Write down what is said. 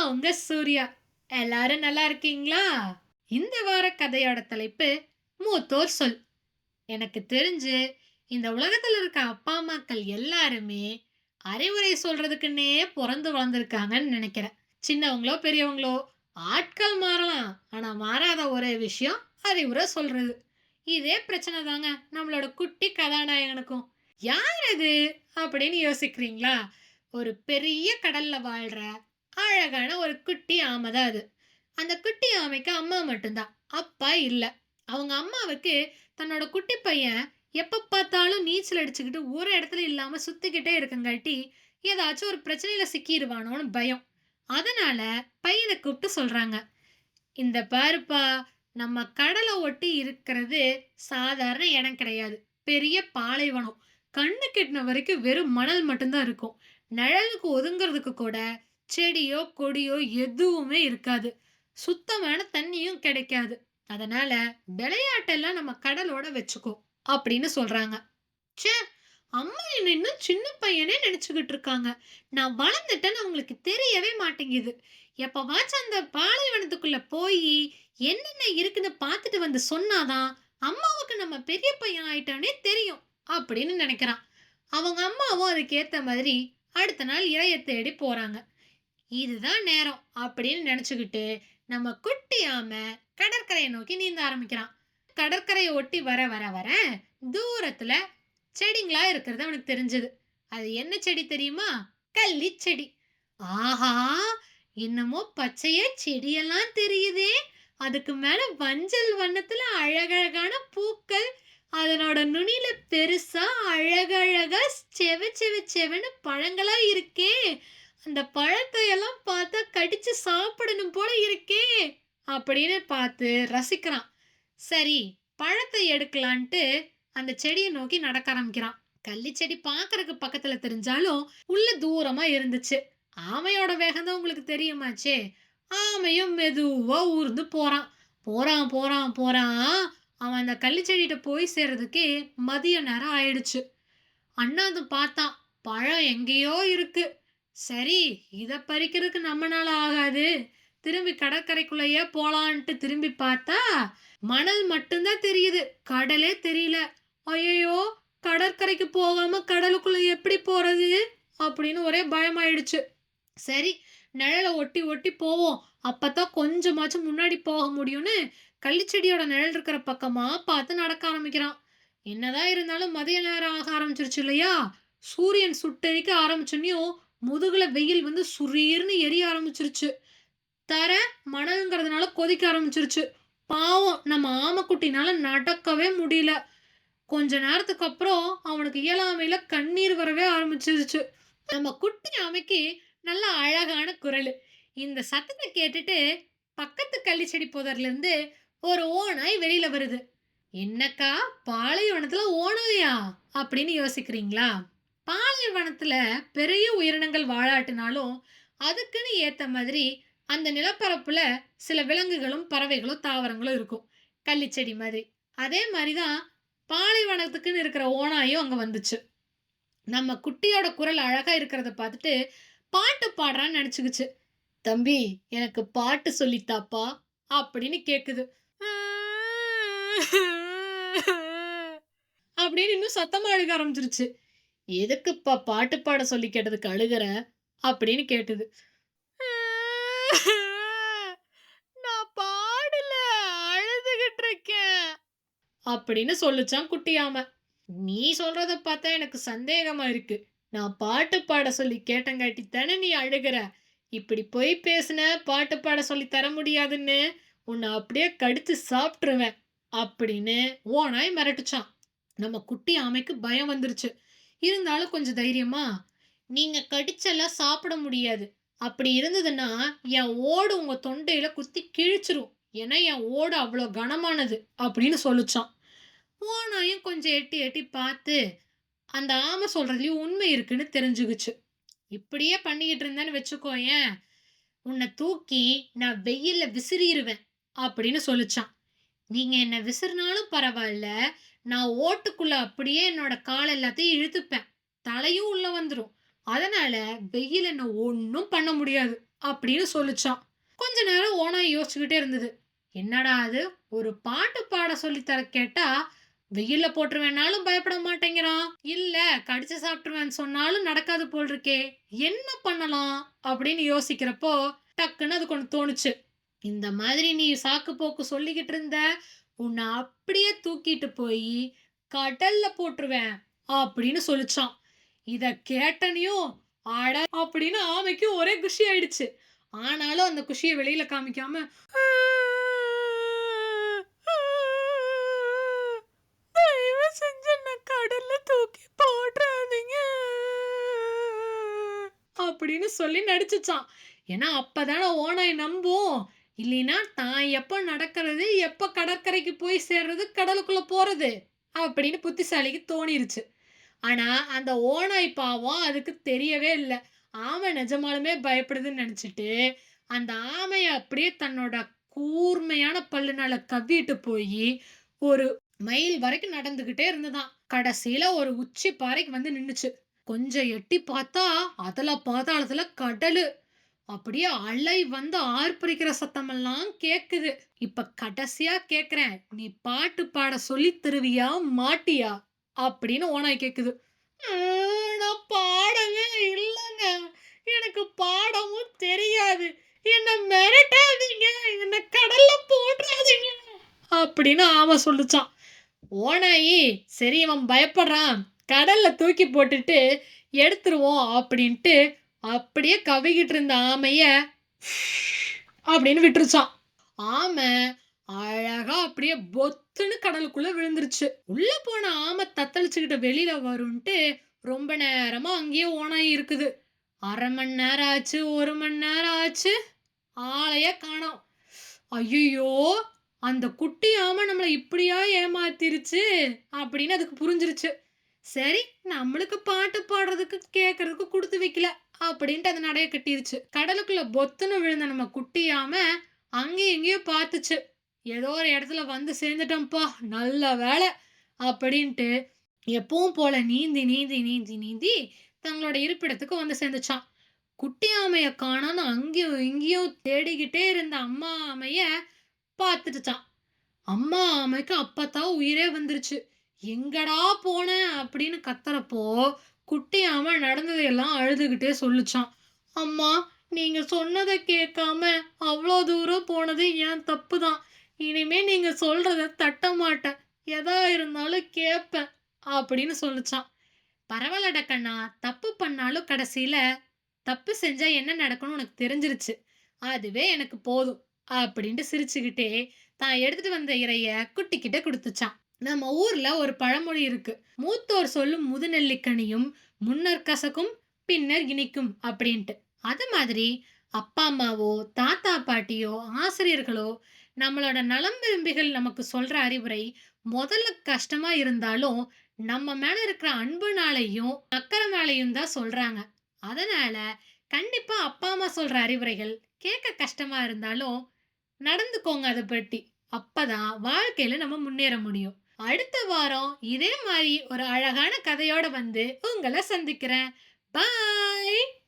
நான் உங்க சூர்யா எல்லாரும் நல்லா இருக்கீங்களா? இந்த வார கதையோட தலைப்பு மூத்தோர் சொல். எனக்கு தெரிஞ்சு இந்த உலகத்துல இருக்க அப்பா அம்மாக்கள் எல்லாருமே அறிவுரை சொல்றதுக்குன்னே பிறந்து வளர்ந்துருக்காங்கன்னு நினைக்கிறேன். சின்னவங்களோ பெரியவங்களோ ஆட்கள் மாறலாம் ஆனா மாறாத ஒரே விஷயம் அறிவுரை சொல்றது. இதே பிரச்சனை தாங்க நம்மளோட குட்டி கதாநாயகனுக்கும். யார் அது? அப்படின்னு யோசிக்கிறீங்களா? ஒரு பெரிய கடல்ல வாழ்ற அழகான ஒரு குட்டி ஆமை தான் அது. அந்த குட்டி ஆமைக்கு அம்மா மட்டும்தான். அப்பா இல்லை. அவங்க அம்மாவுக்கு தன்னோட குட்டி பையன் எப்போ பார்த்தாலும் நீச்சல் அடிச்சுக்கிட்டு ஒரு இடத்துல இல்லாமல் சுற்றிக்கிட்டே இருக்கங்காட்டி ஏதாச்சும் ஒரு பிரச்சனையில் சிக்கிடுவானோன்னு பயம். அதனால் பையனை கூப்பிட்டு சொல்கிறாங்க இந்த பாருப்பா நம்ம கடலை ஒட்டி இருக்கிறது சாதாரண இடம் கிடையாது. பெரிய பாலைவனம். கண்ணு கெட்டின வரைக்கும் வெறும் மணல் மட்டும்தான் இருக்கும். நிழலுக்கு ஒதுங்கிறதுக்கு கூட செடியோ கொடியோ எதுவுமே இருக்காது. சுத்தமான தண்ணியும் கிடைக்காது. அதனால விளையாட்டெல்லாம் நம்ம கடலோட வச்சுக்கோ அப்படின்னு சொல்றாங்க. ச்சே அம்மா என்ன இன்னும் சின்ன பையனே நினச்சிக்கிட்டு இருக்காங்க. நான் வளர்ந்துட்டேன்னு அவங்களுக்கு தெரியவே மாட்டேங்குது. எப்பவாச்சும் அந்த பாலைவனத்துக்குள்ள போய் என்னென்ன இருக்குன்னு பார்த்துட்டு வந்து சொன்னாதான் அம்மாவுக்கு நம்ம பெரிய பையன் ஆயிட்டோன்னே தெரியும் அப்படின்னு நினைக்கிறான். அவங்க அம்மாவும் அதுக்கேற்ற மாதிரி அடுத்த நாள் இறைய தேடி போறாங்க. இதுதான் நேரம் அப்படின்னு நினைச்சுக்கிட்டு நம்ம குட்டியாம கடற்கரையை நோக்கி நீந்த ஆரம்பிக்கிறான். கடற்கரையை ஒட்டி வர வர வர தூரத்துல செடிங்களா இருக்கிறது அவனுக்கு தெரிஞ்சது. அது என்ன செடி தெரியுமா? கள்ளி செடி ஆஹா! என்னமோ பச்சைய செடியெல்லாம் தெரியுதே. அதுக்கு மேல மஞ்சள் வண்ணத்துல அழகழகான பூக்கள் அதனோட நுனியில பெருசா அழகழகா செவ செவ செவன்னு பழங்களா இருக்கே. அந்த பழத்தை எல்லாம் பார்த்தா கடிச்சு சாப்பிடணும் போல இருக்கே அப்படின்னு பார்த்து ரசிக்கிறான். சரி பழத்தை எடுக்கலான்ட்டு அந்த செடியை நோக்கி நடக்க ஆரம்பிக்கிறான். கள்ளி செடி பார்க்கறதுக்கு பக்கத்துல தெரிஞ்சாலும் உள்ள தூரமா இருந்துச்சு. ஆமையோட வேகம் தான் உங்களுக்கு தெரியுமாச்சே? ஆமையும் மெதுவா ஊர்ந்து போறான். போறான் போறான் போறான். அவன் அந்த கள்ளி செடிகிட்ட போய் சேர்றதுக்கே மதிய நேரம் ஆயிடுச்சு. அண்ணாந்து பார்த்தான் பழம் எங்கேயோ இருக்குது சரி இதை பறிக்கிறதுக்கு நம்மனால ஆகாது. திரும்பி கடற்கரைக்குள்ளேயே போலான்ட்டு திரும்பி பார்த்தா மணல் மட்டும்தான் தெரியுது. கடலே தெரியல. ஐயோ கடற்கரைக்கு போகாம கடலுக்குள்ள எப்படி போறது? அப்படின்னு ஒரே பயமாயிடுச்சு. சரி நிழலை ஒட்டி ஒட்டி போவோம். அப்பதான் கொஞ்சமாச்சும் முன்னாடி போக முடியும்னு கள்ளிச்செடியோட நிழல் இருக்கிற பக்கமா பார்த்து நடக்க ஆரம்பிக்கிறான். என்னதான் இருந்தாலும் மதிய நேரம் ஆக ஆரம்பிச்சிருச்சு இல்லையா? சூரியன் சுட்டெரிக்க ஆரம்பிச்சோன்னையும் முதுகுல வெயில் வந்து சுரீர்னு எரிய ஆரம்பிச்சிருச்சு. தர மணலுங்கிறதுனால கொதிக்க ஆரம்பிச்சிருச்சு. பாவம் நம்ம ஆமைக்குட்டினால நடக்கவே முடியல. கொஞ்ச நேரத்துக்கு அப்புறம் அவனுக்கு இயலாமையில கண்ணீர் வரவே ஆரம்பிச்சிருச்சு. நம்ம குட்டி ஆமைக்கு நல்ல அழகான குரல். இந்த சத்தத்தை கேட்டுட்டு பக்கத்து கள்ளிச்செடி புதர்ல ஒரு ஓனாய் வெளியில வருது. என்னக்கா பாலைவனத்துல ஓனாயா அப்படின்னு யோசிக்கிறீங்களா? பாலைவனத்தில் பெரிய உயிரினங்கள் வாழாட்டினாலும் அதுக்குன்னு ஏற்ற மாதிரி அந்த நிலப்பரப்பில் சில விலங்குகளும் பறவைகளும் தாவரங்களும் இருக்கும். கள்ளிச்செடி மாதிரி. அதே மாதிரி தான் பாலைவனத்துக்குன்னு இருக்கிற ஓனாயும் அங்கே வந்துச்சு. நம்ம குட்டியோட குரல் அழகாக இருக்கிறத பார்த்துட்டு பாட்டு பாடுறான்னு நினச்சிக்கிச்சு. தம்பி எனக்கு பாட்டு சொல்லித்தாப்பா அப்படின்னு கேட்குது அப்படின்னு இன்னும் சத்தமாக அழுக ஆரம்பிச்சிருச்சு. எதுக்குப்பா பாட்டு பாட சொல்லி கேட்டதுக்கு அழுகுற? அப்படின்னு கேட்டது. நான் பாடல அழுதுகிட்டு இருக்கேன். அப்படின்னு சொல்லுச்சான் குட்டியாம நீ சொல்றத பார்த்தா எனக்கு சந்தேகமா இருக்கு. நான் பாட்டு பாட சொல்லி கேட்டங்காட்டி தானே நீ அழுகுற? இப்படி போய் பேசுன பாட்டு பாட சொல்லி தர முடியாதுன்னு உன்னை அப்படியே கடிச்சு சாப்பிட்டுருவேன் அப்படின்னு ஓனாய் மிரட்டுச்சான். நம்ம குட்டி ஆமைக்கு பயம் வந்துருச்சு. இருந்தாலும் கொஞ்சம் தைரியமா நீங்க கடிச்செல்லாம் சாப்பிட முடியாது. அப்படி இருந்ததுன்னா என் ஓடு உங்க தொண்டையில குத்தி கிழிச்சிரும். ஏன்னா என் ஓடு அவ்வளோ கனமானது அப்படின்னு சொல்லிச்சான். ஓனாயும் கொஞ்சம் எட்டி எட்டி பார்த்து அந்த ஆமை சொல்கிறதுலையும் உண்மை இருக்குன்னு தெரிஞ்சுக்குச்சு. இப்படியே பண்ணிக்கிட்டு இருந்தேன்னு வச்சுக்கோயேன் உன்னை தூக்கி நான் வெயிலில் விசிறிடுவேன் அப்படின்னு சொல்லிச்சான். நீங்கள் என்னை விசிறினாலும் பரவாயில்ல நான் ஓட்டுக்குள்ளே அப்படியே என்னோட கால் எல்லாத்தையும் இழுத்துப்பேன். தலையும் உள்ளே வந்துடும் அதனால வெயில் என்ன ஒன்றும் பண்ண முடியாது அப்படின்னு சொல்லுச்சான். கொஞ்ச நேரம் ஓனாக யோசிச்சுக்கிட்டே இருந்தது. என்னடா அது? ஒரு பாட்டு பாட சொல்லித்தர தர கேட்டா வெயில்ல போட்டுருவேனாலும் பயப்பட மாட்டேங்கிறான். இல்ல கடிச்சு சாப்பிட்டுருவேன்னு சொன்னாலும் நடக்காது போல் இருக்கே என்ன பண்ணலாம்? அப்படின்னு யோசிக்கிறப்போ டக்குன்னு அது கொண்டு தோணுச்சு. இந்த மாதிரி நீ சாக்கு போக்கு சொல்லிக்கிட்டு இருந்த உன்னை அப்படியே தூக்கிட்டு போய் கடல்ல போட்டுருவேன் அப்படின்னு சொல்லிச்சான். இத கேட்டனையும் ஆட அப்படின்னு ஆமைக்கு ஒரே குஷி ஆயிடுச்சு. ஆனாலும் அந்த குஷியை வெளியில காமிக்காம தூக்கி அப்படின்னு சொல்லி நடிச்சுச்சான். ஏன்னா அப்பதானே ஓனாய் நம்பும் இல்லைன்னா தான் எப்போ நடக்கிறது எப்போ கடற்கரைக்கு போய் சேர்றது கடலுக்குள்ளே போகிறது அப்படின்னு புத்திசாலிக்கு தோணிருச்சு. ஆனால் அந்த ஓனாய் பாவம் அதுக்கு தெரியவே இல்லை. ஆமை நிஜமாலுமே பயப்படுதுன்னு நினச்சிட்டு அந்த ஆமையை அப்படியே தன்னோட கூர்மையான பல்லுனால கவ்விட்டு போய் ஒரு மைல் வரைக்கும் நடந்துக்கிட்டே இருந்ததான். கடைசியில் ஒரு உச்சி பாறைக்கு வந்து நின்றுச்சு கொஞ்சம் எட்டி பார்த்தா அதில் பாதாளத்தில் கடல். அப்படியே அலை வந்து ஆர்ப்பரிக்கிற சத்தமெல்லாம் கேட்குது இப்ப கடைசியா கேக்குறேன் நீ பாட்டு பாட சொல்லி தருவியா மாட்டியா? அப்படின்னு ஓனாய் கேக்குது. நான் பாடவே இல்லைங்க. எனக்கு பாடவும் தெரியாது. என்ன மிரட்டாதீங்க. என்ன கடல்ல போட்டுறாதீங்க. அப்படின்னு ஆமா சொல்லுச்சான். ஓனாயி சரி இவன் பயப்படுறான். கடல்ல தூக்கி போட்டுட்டு எடுத்துருவோம் அப்படின்ட்டு அப்படியே கவிக்கிட்டு இருந்த ஆமைய அப்படின்னு விட்டுருச்சான். ஆமை அழகா அப்படியே பொத்துன்னு கடலுக்குள்ள விழுந்துருச்சு. உள்ள போன ஆமை தத்தளிச்சுக்கிட்டு வெளியில வரும்ட்டு ரொம்ப நேரமா அங்கேயே ஓனாயி இருக்குது. அரை மணி நேரம் ஆச்சு ஒரு மணி நேரம் ஆச்சு ஆளையே காணோம். ஐயோ அந்த குட்டி ஆமை நம்மளை இப்படியா ஏமாத்திருச்சு அப்படின்னு அதுக்கு புரிஞ்சிருச்சு. சரி நம்மளுக்கு பாட்டு பாடுறதுக்கு கேட்கறதுக்கு கொடுத்து வைக்கல. அப்படின்ட்டு அது நடைய கட்டிருச்சு. கடலுக்குள்ள பொத்துன்னு விழுந்த நம்ம குட்டியாம அங்கேயும் இங்கேயும் பார்த்துச்சு. ஏதோ ஒரு இடத்துல வந்து சேர்ந்துட்டோம்ப்பா நல்ல வேலை அப்படின்ட்டு எப்பவும் போல நீந்தி நீந்தி நீந்தி நீந்தி தங்களோட இருப்பிடத்துக்கு வந்து சேர்ந்துச்சான் குட்டி ஆமைய காணோன்னு அங்கேயும் இங்கேயும் தேடிக்கிட்டே இருந்த அம்மா ஆமைய பார்த்துட்டுச்சான் அம்மா ஆமைக்கு அப்பத்தான் உயிரே வந்துருச்சு. எங்கடா போன அப்படின்னு கத்துறப்போ குட்டி ஆமை நடந்ததையெல்லாம் அழுதுகிட்டே சொல்லுச்சான் அம்மா நீங்கள் சொன்னதை கேட்காம அவ்வளோ தூரம் போனது ஏன் தப்பு தான் இனிமே நீங்கள் சொல்கிறத தட்ட மாட்டேன். எதா இருந்தாலும் கேட்பேன் அப்படின்னு சொல்லுச்சான் பரவாயில்லடா கண்ணா தப்பு பண்ணாலும் கடைசியில் தப்பு செஞ்சால் என்ன நடக்கும்னு உனக்கு தெரிஞ்சிருச்சு. அதுவே எனக்கு போதும் அப்படின்ட்டு சிரிச்சுக்கிட்டே தான் எடுத்துட்டு வந்த இறைய குட்டிக்கிட்ட கொடுத்துச்சான் நம்ம ஊர்ல ஒரு பழமொழி இருக்கு. மூத்தோர் சொல்லும் முதுநெல்லிக்கனியும் முன்னர் கசக்கும் பின்னர் இனிக்கும் அப்படின்ட்டு. அது மாதிரி அப்பா அம்மாவோ தாத்தா பாட்டியோ ஆசிரியர்களோ நம்மளோட நலம் விரும்பிகள் நமக்கு சொல்ற அறிவுரை முதல்ல கஷ்டமா இருந்தாலும் நம்ம மேல இருக்கிற அன்புனாலையும் அக்கறை மேலையும் தான் சொல்றாங்க. அதனால கண்டிப்பா அப்பா அம்மா சொல்ற அறிவுரைகள் கேட்க கஷ்டமா இருந்தாலும் நடந்துக்கோங்க அதை பற்றி. அப்பதான் வாழ்க்கையில நம்ம முன்னேற முடியும். அடுத்த வாரம் இதே மாதிரி ஒரு அழகான கதையோட வந்து உங்களை சந்திக்கிறேன். பாய்